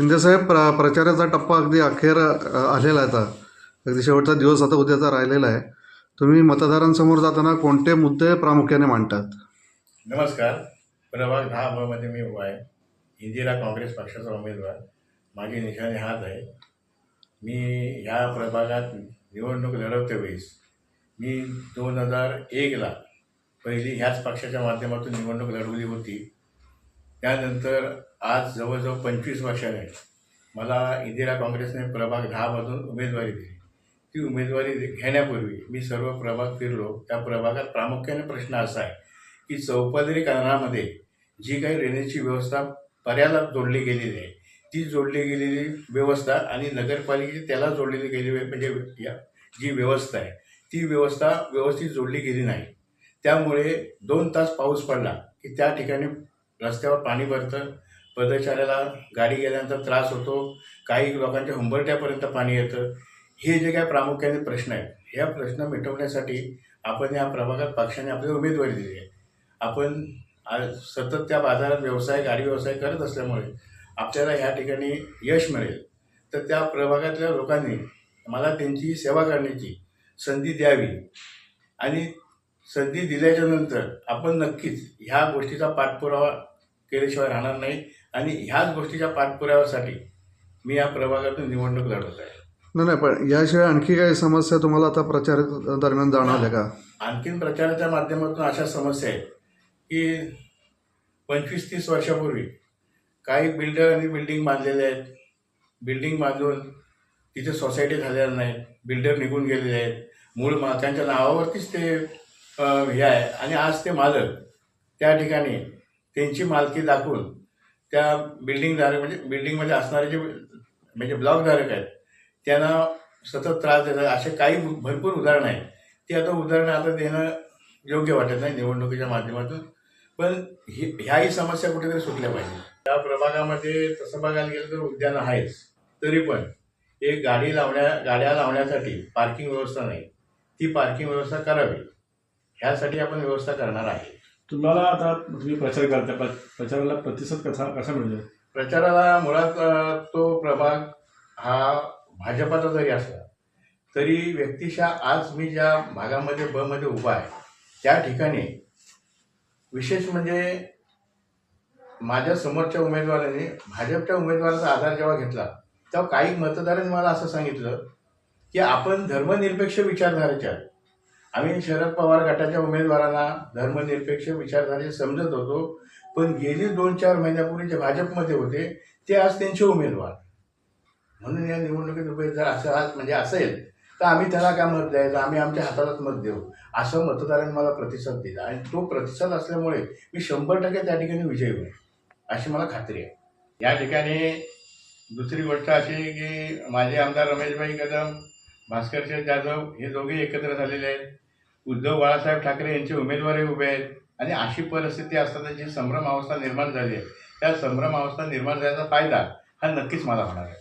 शिंदेसाहेब प्र प्रचाराचा टप्पा अगदी अखेर आलेला आहे आता. अगदी शेवटचा दिवस आता उद्याचा राहिलेला आहे. तुम्ही मतदारांसमोर जाताना कोणते मुद्दे प्रामुख्याने मांडतात? नमस्कार. प्रभाग दहा ब मध्ये मी उभा आहे. इंदिरा काँग्रेस पक्षाचा उमेदवार. माझी निशाणी हाच आहे. मी ह्या प्रभागात निवडणूक लढवते वेळेस. मी दोन हजार एकला पहिली ह्याच पक्षाच्या माध्यमातून निवडणूक लढवली होती. त्यानंतर आज जवळजवळ पंचवीस वर्षाने मला इंदिरा काँग्रेसने प्रभाग दहामधून उमेदवारी दिली. ती उमेदवारी घेण्यापूर्वी मी सर्व प्रभाग फिरलो. त्या प्रभागात प्रामुख्याने प्रश्न असा आहे की चौपदरीकरणामध्ये जी काही रेल्वेची व्यवस्था पर्याला जोडली गेलेली आहे ती जोडली गेलेली व्यवस्था आणि नगरपालिकेची त्याला जोडलेली गेलेली म्हणजे या जी व्यवस्था आहे ती व्यवस्था व्यवस्थित जोडली गेली नाही. त्यामुळे दोन तास पाऊस पडला की त्या ठिकाणी रस्त्यावर पाणी भरतं पदचाऱ्याला गाडी गेल्यानंतर त्रास होतो काही लोकांच्या हुंबरट्यापर्यंत पाणी येतं. हे जे काय प्रामुख्याने प्रश्न आहेत ह्या प्रश्न मिटवण्यासाठी आपण या प्रभागात पक्षाने आपल्याला उमेदवारी दिली आहे. आपण आज सतत त्या बाजारात व्यवसाय गाडी व्यवसाय करत असल्यामुळे आपल्याला ह्या ठिकाणी यश मिळेल. तर त्या प्रभागातल्या लोकांनी मला त्यांची सेवा करण्याची संधी द्यावी. आणि संधी दिल्याच्यानंतर आपण नक्कीच ह्या गोष्टीचा पाठपुरावा केल्याशिवाय राहणार नाही. आणि ह्याच गोष्टीच्या पाठपुराव्यासाठी मी या प्रभागातून निवडणूक लढवत आहे. नाही नाही पण याशिवाय आणखी काही समस्या तुम्हाला आता प्रचार दरम्यान जाणवल्या का? आणखीन प्रचाराच्या माध्यमातून अशा समस्या आहेत की पंचवीस तीस वर्षापूर्वी काही बिल्डरांनी बिल्डिंग बांधलेले आहेत. बिल्डिंग बांधून तिथे सोसायटी झालेल्या नाहीत बिल्डर निघून गेलेले आहेत. मूळ मालकांच्या नावावरतीच ते हे आहे. आणि आज ते मालक त्या ठिकाणी त्यांची मालकी दाखवून त्या बिल्डिंगधारक म्हणजे बिल्डिंगमध्ये असणारे जे म्हणजे ब्लॉकधारक आहेत त्यांना सतत त्रास देतात. असे काही भरपूर उदाहरणं आहेत. ती आता उदाहरणं आता देणं योग्य वाटत नाही निवडणुकीच्या माध्यमातून. पण ही ह्याही समस्या कुठेतरी सुटल्या पाहिजे त्या प्रभागामध्ये तसं बघायला गेलं तर उद्यानं आहेच. तरी पण एक गाडी लावण्या गाड्या लावण्यासाठी पार्किंग व्यवस्था नाही. ती पार्किंग व्यवस्था करावी. ह्यासाठी आपण व्यवस्था करणार आहे. तुम्हाला आता तुम्ही प्रचार करता प्र- प्रचाराला प्रतिसाद कसा कसा मिळतो? प्रचाराला मुळात अ, तो प्रभाग हा भाजपाचा जरी असला तरी व्यक्तिशः आज मी ज्या भागामध्ये ब मध्ये उभा आहे त्या ठिकाणी विशेष म्हणजे माझ्या समोरच्या उमेदवाराने भाजपच्या उमेदवाराचा आधार जेव्हा घेतला तेव्हा काही मतदारांनी मला असं सांगितलं की आपण धर्मनिरपेक्ष विचारधारेचे आहात. आम्ही शरद पवार गटाच्या उमेदवारांना धर्मनिरपेक्ष विचारधारे समजत होतो पण गेली दोन चार महिन्यापूर्वी जे भाजपमध्ये होते ते आज त्यांचे उमेदवार. म्हणून या निवडणुकीत उभे जर असं म्हणजे असेल तर आम्ही त्याला काय मत द्यायचं? आम्ही आमच्या हातालाच मत देऊ. असं मतदारांनी मला प्रतिसाद दिला. आणि तो प्रतिसाद असल्यामुळे मी शंभर टक्के त्या ठिकाणी विजयी होईल अशी मला खात्री आहे. या ठिकाणी दुसरी गोष्ट अशी की माझे आमदार रमेशभाई कदम भास्करशेठ जाधव हे दोघे एकत्र झालेले आहेत. उद्धव बाळासाहेब ठाकरे यांचे उमेदवारही उभे आहेत. आणि अशी परिस्थिती असताना जी संभ्रम अवस्था निर्माण झाली आहे त्या संभ्रम अवस्था निर्माण झाल्याचा फायदा हा नक्कीच मला होणार आहे.